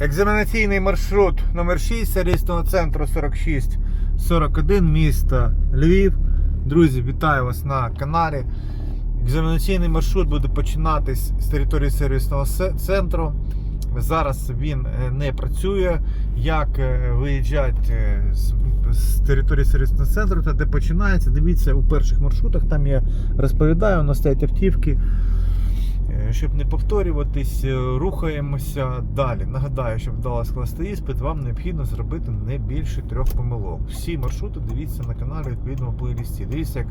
Екзаменаційний маршрут номер 6 сервісного центру 4641 міста Львів. Друзі, вітаю вас на каналі. Екзаменаційний маршрут буде починатись з території сервісного центру. Зараз він е, не працює. Як е, виїжджати е, з, території сервісного центру та де починається, дивіться у перших маршрутах. Там я розповідаю, у нас стоять автівки. Е, Щоб не повторюватись, е, рухаємося далі. Нагадаю, щоб вдало скласти іспит, вам необхідно зробити не більше трьох помилок. Всі маршрути дивіться на каналі відповідному плейлісті. Дивіться, як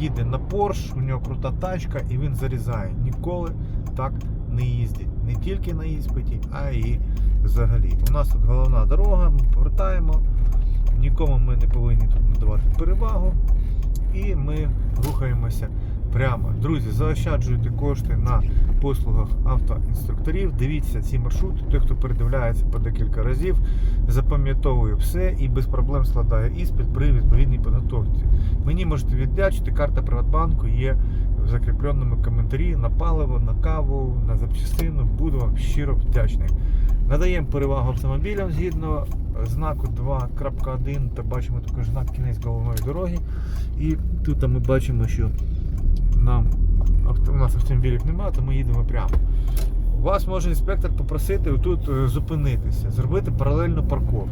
їде на Porsche, у нього крута тачка і він зарізає. Ніколи так не їздять. Не тільки на іспиті, а і взагалі. У нас тут головна дорога, ми повертаємо. Нікому ми не повинні тут надавати перевагу. І ми рухаємося прямо. Друзі, заощаджуйте кошти на послугах автоінструкторів. Дивіться ці маршрути. Той, хто передивляється по декілька разів, запам'ятовує все і без проблем складає іспит при відповідній підготовці. Мені можете віддячити, карта Приватбанку є в закріпленому коментарі на паливо, на каву, на запчастину. Буду вам щиро вдячний. Надаємо перевагу автомобілям згідно знаку 2.1 та бачимо також знак кінець головної дороги. І тут ми бачимо, що нам у нас автомобілів немає, то ми їдемо прямо. У Вас може інспектор попросити тут зупинитися, зробити паралельну парковку.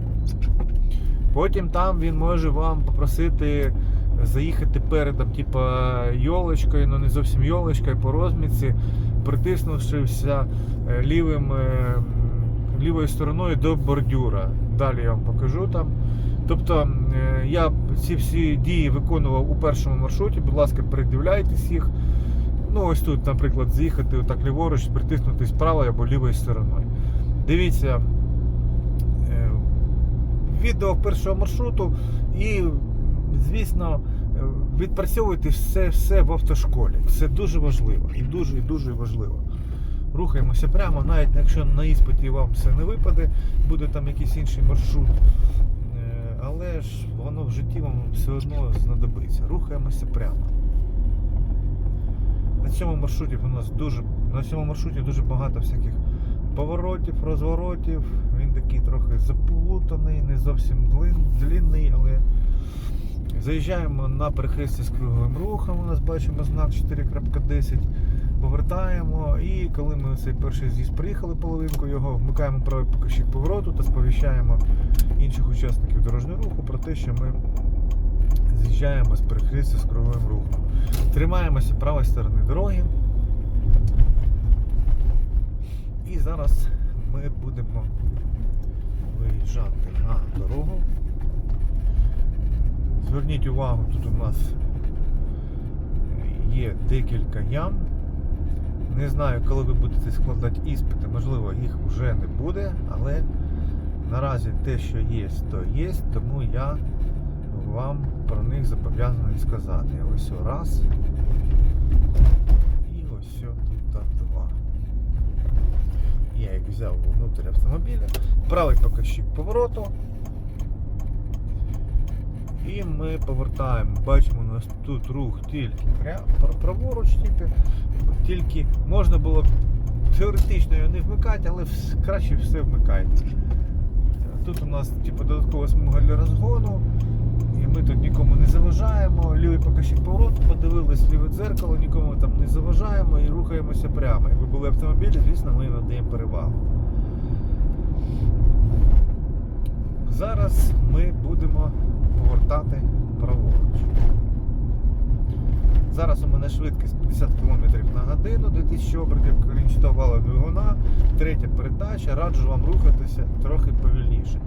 Потім там він може вам попросити заїхати передом, типа йолочкою, ну не зовсім йолочкою по розмітці, притиснувшися е, лівим, е, лівою стороною до бордюра. Далі я вам покажу там. Тобто е, я ці всі дії виконував у першому маршруті. Будь ласка, передивляйтесь їх. Ну, ось тут, наприклад, з'їхати отак ліворуч, притиснутись правою або лівою стороною. Дивіться е, відео першого маршруту і, звісно, е, відпрацьовуйте все, все в автошколі. Це дуже важливо і дуже і дуже важливо. Рухаємося прямо, навіть якщо на іспиті вам все не випаде, буде там якийсь інший маршрут. Але ж воно в житті вам все одно знадобиться. Рухаємося прямо. На цьому маршруті у нас дуже на цьому маршруті дуже багато всяких поворотів, розворотів. Він такий трохи заплутаний, не зовсім длинний, але заїжджаємо на перехрестя з круговим рухом. У нас бачимо знак 4.10. Повертаємо і коли ми цей перший з'їзд приїхали половинку його, вмикаємо правий покажчик повороту та сповіщаємо інших учасників дорожнього руху про те, що ми з'їжджаємо з перехрестя з круговим рухом. Тримаємося правої сторони дороги. І зараз ми будемо виїжджати на дорогу. Зверніть увагу, тут у нас є декілька ям. Не знаю, коли ви будете складати іспити, можливо, їх вже не буде, але наразі те, що є, то є, тому я вам про них зобов'язаний сказати. Ось раз. І ось тут два. Я їх взяв внутрі автомобіля. Правий покажчик повороту. І ми повертаємо. Бачимо, у нас тут рух тільки праворуч, тільки, тільки можна було теоретично його не вмикати, але краще все вмикайте. Тут у нас типу, додаткова смуга для розгону. І ми тут нікому не заважаємо. Лівий покажчик повороту, подивились ліве дзеркало, нікому там не заважаємо і рухаємося прямо. Якби були автомобілі, звісно, ми надаємо перевагу. Зараз ми будемо повертати праворуч. Зараз у мене швидкість 50 км на годину, 2000 обертів вала двигуна, третя передача. Раджу вам рухатися трохи повільніше.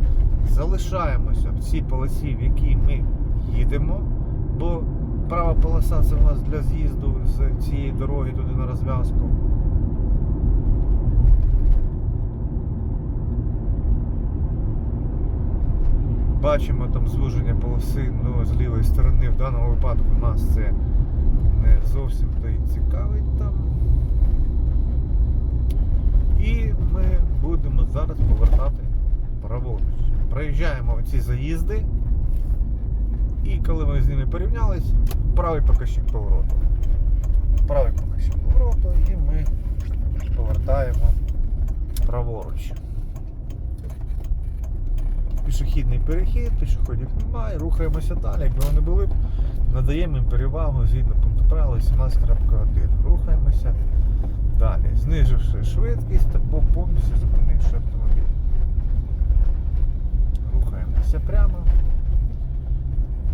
Залишаємося в цій полосі, в якій ми їдемо, бо права полоса це у нас для з'їзду з цієї дороги туди на розв'язку. Бачимо там звуження полоси ну, з лівої сторони. В даному випадку нас це не зовсім то й цікавить там. І ми будемо зараз повертати праворуч. Проїжджаємо ці заїзди. І коли ми з ними порівнялись, правий покажчик повороту. Правий покажчик повороту і ми повертаємо праворуч. Пішохідний перехід, пішоходів немає, рухаємося далі. Якби вони були, надаємо їм перевагу згідно пункту правил 18.1. Рухаємося далі, зниживши швидкість та повністю зупинивши автомобіль. Рухаємося прямо.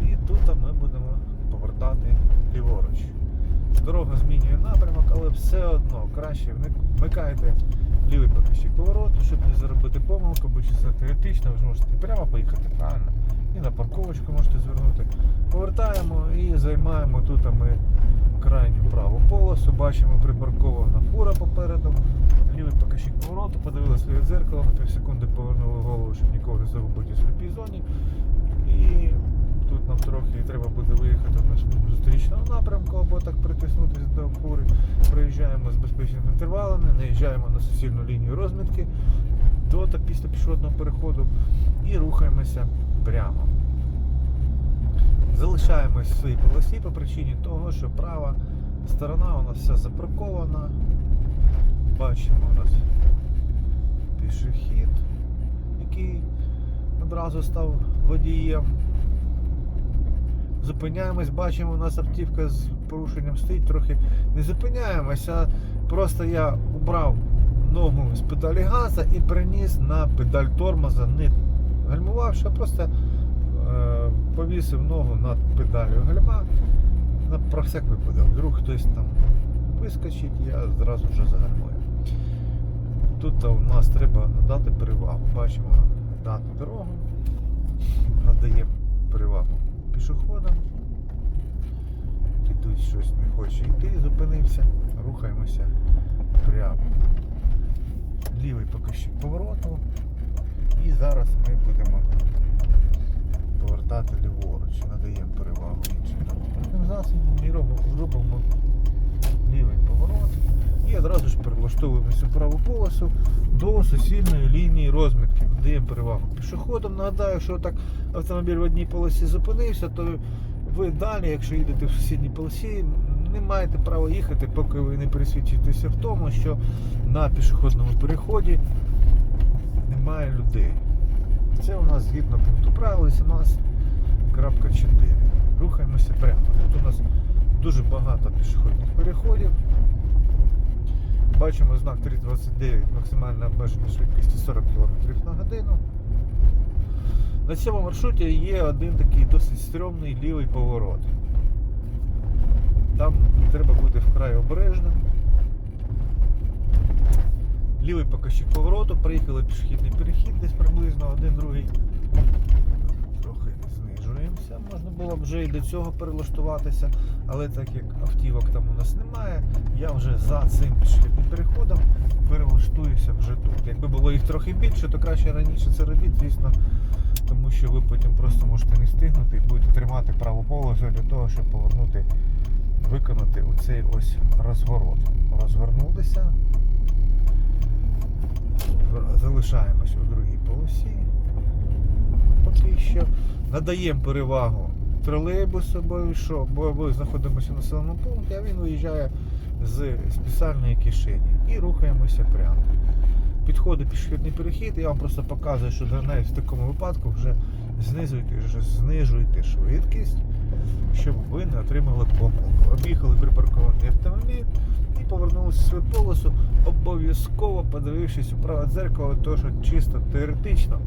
І тут ми будемо повертати ліворуч. Дорога змінює напрямок, але все одно краще вмикайте лівий покажчик повороту, щоб не заробити помилку, бо чисто теоретично ви ж можете прямо поїхати правильно. І на парковочку можете звернути. Повертаємо і займаємо тут ми крайню праву полосу. Бачимо припаркована фура попереду. Лівий покажчик повороту, подивилися своє дзеркало, на півсекунди повернули голову, щоб нікого не загубити у сліпій зоні. І тут нам трохи треба буде виїхати на зустрічного напрямку або так притиснутися до фури. Проїжджаємо з безпечними інтервалами, наїжджаємо на суцільну лінію розмітки до та після пішохідного переходу і рухаємося прямо. Залишаємось в своїй полосі по причині того, що права сторона у нас вся запаркована. Бачимо у нас пішохід, який одразу став водієм. Зупиняємось, бачимо, у нас автівка з порушенням стоїть, трохи не зупиняємось, а просто я убрав ногу з педалі газа і приніс на педаль тормоза, не гальмувавши, а просто е, повісив ногу над педалю гальма на про всяк випадок. Вдруг хтось там вискочить, я зразу вже загальмую. Тут у нас треба надати перевагу. Бачимо дати дорогу, надаємо перевагу пішоходам. Ідуть щось не хоче йти, зупинився, рухаємося прямо. Лівий покажчик повороту. І зараз ми будемо повертати ліворуч, надаємо перевагу іншим засобам і робимо, робимо лівий поворот. І одразу ж перелаштовуємося в праву полосу до суцільної лінії розмітки. Даємо перевагу пішоходам. Нагадаю, якщо так автомобіль в одній полосі зупинився, то ви далі, якщо їдете в сусідній полосі, не маєте права їхати, поки ви не пересвідчитеся в тому, що на пішохідному переході немає людей. Це у нас згідно пункту правил 18.4. Рухаємося прямо. Тут у нас дуже багато пішохідних переходів. Бачимо знак 329, максимальна обмежена швидкість 40 км на годину. На цьому маршруті є один такий досить стрьомний лівий поворот. Там треба бути вкрай обережним. Лівий покажчик повороту, приїхали пішохідний перехід, десь приблизно один другий. Трохи знижуємося. Можна було б вже і до цього перелаштуватися, але так як автівок там у нас немає, я вже за цим пішохідним переходом перелаштуюся вже тут. Якби було їх трохи більше, то краще раніше це робіть, звісно, тому що ви потім просто можете не встигнути і будете тримати праву полосу для того, щоб повернути, виконати оцей ось розворот. Розгорнулися. Залишаємось у другій полосі. Поки що надаємо перевагу тролейбусу, бо ми знаходимося в населеному пункті, а він виїжджає з спеціальної кишені. І рухаємося прямо. Підходить пішохідний перехід, я вам просто показую, що навіть в такому випадку вже знизуйте, вже знижуйте швидкість, щоб ви не отримали помилку. Об'їхали припаркований автомобіль і повернулися в свою полосу, обов'язково подивившись у праве дзеркало, то що чисто теоретично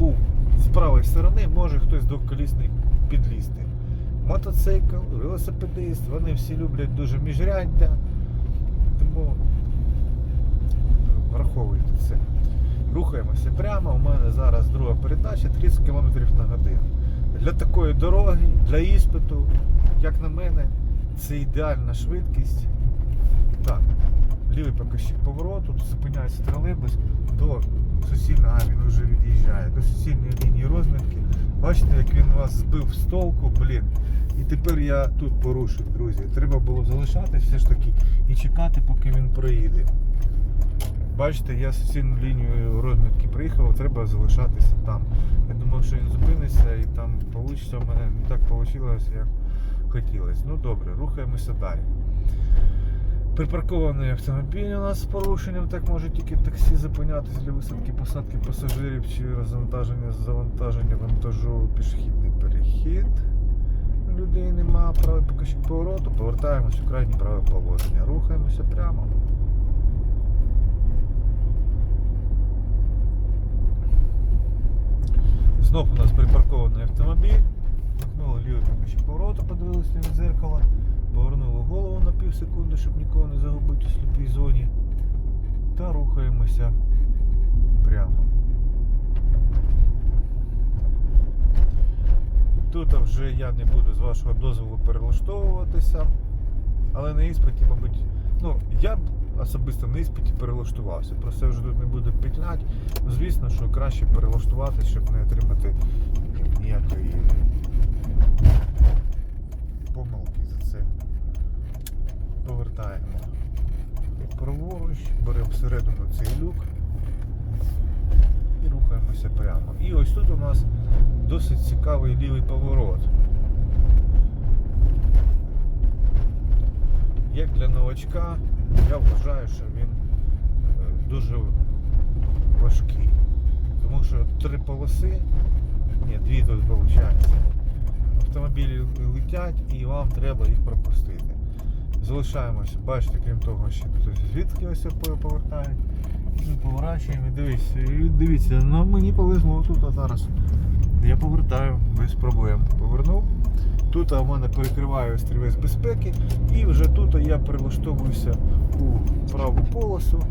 у з правої сторони може хтось двохколісний підлізти. Мотоцикл, велосипедист, вони всі люблять дуже міжряддя, тому враховуйте це. Рухаємося прямо. У мене зараз друга передача 30 км на годину. Для такої дороги, для іспиту, як на мене, це ідеальна швидкість. Так, лівий покажчик повороту, тут зупиняється тролейбус до суцільного, а він вже від'їжджає, до суцільної лінії розмітки. Бачите, як він вас збив з толку, блін. І тепер я тут порушив, друзі. Треба було залишати все ж таки і чекати, поки він проїде. Бачите, я суцільну лінію розмітки приїхав, треба залишатися там. Я думав, що він зупиниться і там вийде, у мене не так вийшло, як хотілося. Ну добре, рухаємося далі. Припаркований автомобіль у нас з порушенням, так може тільки таксі зупинятися для висадки, посадки пасажирів чи розвантаження, завантаження вантажу, пішохідний перехід. Людей нема, правий покажчик повороту, повертаємось у крайнє праве положення. Рухаємося прямо. Знов у нас припаркований автомобіль. Вмкнули лівий покажчик повороту, подивилися в дзеркало, повернули голову на пів секунди, щоб нікого не загубити у сліпій зоні. Та рухаємося прямо. Тут вже я не буду з вашого дозволу перелаштовуватися, але на іспиті, мабуть, ну, я б особисто на іспиті перелаштувався. Про це вже тут не буду петлять. Звісно, що краще перелаштуватися, щоб не отримати ніякої помилки за це. Повертаємо праворуч, беремо всередину цей люк і прямо. І ось тут у нас досить цікавий лівий поворот. Як для новачка, я вважаю, що він е, дуже важкий. Тому що три полоси, ні, дві тут виходить. Автомобілі летять і вам треба їх пропустити. Залишаємося, бачите, крім того, що звідки ось повертають. Поворачуємо і дивіться, і дивіться, ну мені повезло тут а зараз. Я повертаю без проблем. Повернув. Тут у мене перекриває стрілець безпеки і вже тут я перелаштовуюся у праву полосу,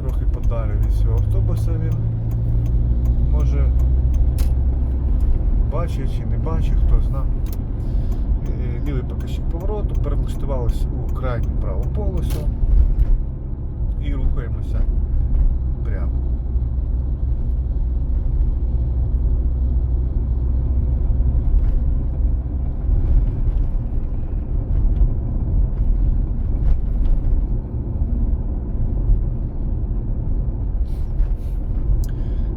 трохи подалі від цього автобуса він може бачить чи не бачить, хто зна. Е, Лівий покажчик повороту, перелаштувалися у крайню праву полосу і рухаємося прямо.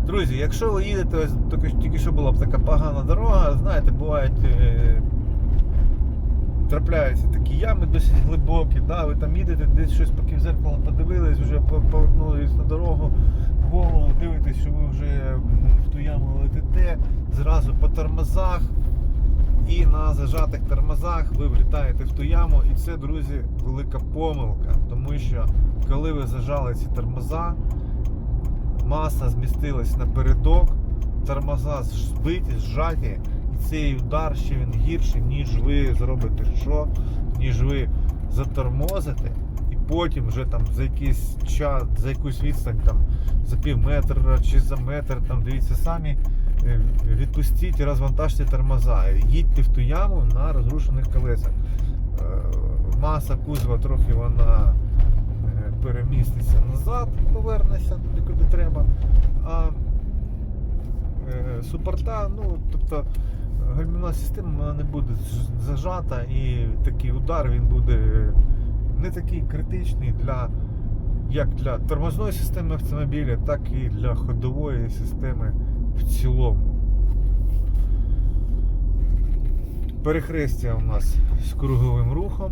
Друзі, якщо ви їдете, ось тільки, що була б така погана дорога, знаєте, бувають. Трапляються такі ями досить глибокі, да, ви там їдете, десь щось поки в зеркало подивились, вже по- повернулись на дорогу, голову дивитесь, що ви вже в ту яму летите, зразу по тормозах. І на зажатих тормозах ви влітаєте в ту яму, і це, друзі, велика помилка. Тому що коли ви зажали ці тормоза, маса змістилась напередок, тормоза збиті, зжаті, цей удар ще він гірший, ніж ви зробите що, ніж ви затормозите, і потім вже там за якийсь час, за якусь відстань, там, за пів метра чи за метр, там дивіться самі, е, відпустіть і розвантажте тормоза. Їдьте в ту яму на розрушених колесах. Е, Маса кузова трохи вона е, переміститься назад, повернеться туди, куди треба. А супорта, ну, тобто гальмівна система не буде зажата і такий удар він буде не такий критичний для як для тормозної системи автомобіля, так і для ходової системи в цілому. Перехрестя у нас з круговим рухом.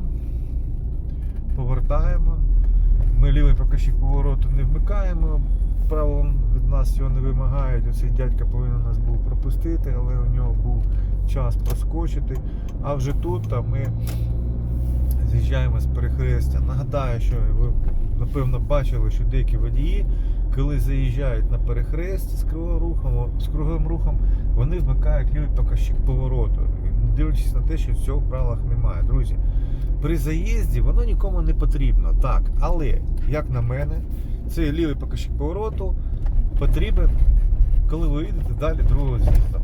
Повертаємо. Ми лівий покажчик повороту не вмикаємо. Правилом від нас цього не вимагають. Оцей дядька повинен нас був пропустити, але у нього був час проскочити. А вже тут а ми з'їжджаємо з перехрестя. Нагадаю, що ви напевно бачили, що деякі водії, коли заїжджають на перехрестя з круговим рухом, з круговим рухом, вони вмикають лівий покажчик повороту, дивлячись на те, що цього в правилах немає. Друзі, при заїзді воно нікому не потрібно, так, але, як на мене, цей лівий покажчик повороту потрібен, коли ви їдете далі другого з'їзду.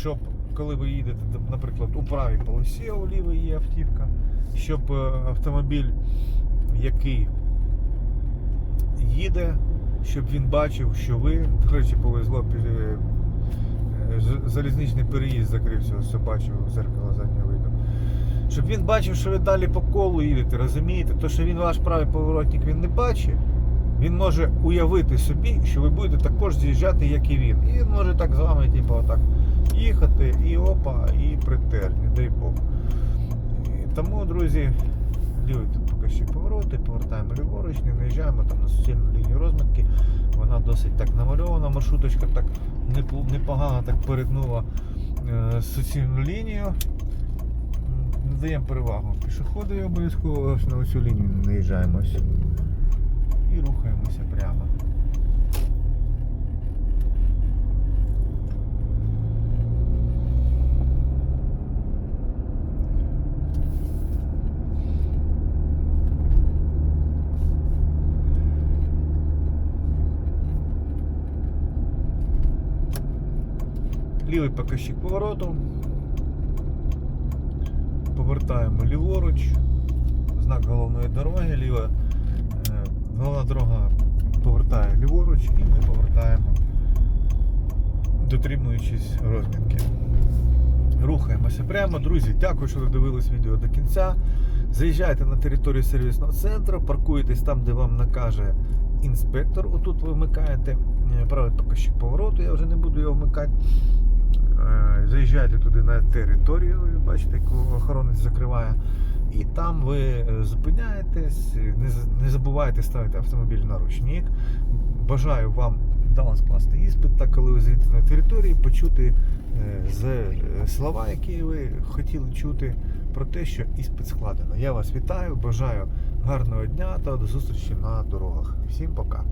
Щоб коли ви їдете, наприклад, у правій полосі, а у лівій є автівка, щоб е, автомобіль, який їде, щоб він бачив, що ви, до речі, повезло е, залізничний переїзд закрився, ось бачив зеркало заднього виду. Щоб він бачив, що ви далі по колу їдете, розумієте? То, що він ваш правий поворотник він не бачить, він може уявити собі, що ви будете також з'їжджати, як і він. І він може так з вами, типу, отак їхати, і опа, і притер, не дай Бог. І тому, друзі, лівий тут покажчик повороти, повертаємо ліворуч, не наїжджаємо там на суцільну лінію розмітки. Вона досить так намальована, маршруточка так непогано так перетнула е, суцільну лінію. Надаємо перевагу пішоходові обов'язково на цю лінію наїжджаємось. І рухаємося прямо. Лівий показчик повороту. Повертаємо ліворуч. Знак головної дороги, ліва. е, Головна дорога повертає ліворуч і ми повертаємо, дотримуючись розмітки. Рухаємося прямо. Друзі, дякую, що додивились відео до кінця. Заїжджайте на територію сервісного центру, паркуєтесь там, де вам накаже інспектор. Отут ви вмикаєте е, правий показчик повороту, я вже не буду його вмикати. Е, Заїжджайте туди на територію, бачите, яку охоронець закриває. І там ви е, зупиняєтесь, не, забувайте ставити автомобіль на ручник. Бажаю вам вдало скласти іспит, так коли ви зайдете на території, почути е, з слова, які ви хотіли чути, про те, що іспит складено. Я вас вітаю, бажаю гарного дня та до зустрічі на дорогах. Всім пока.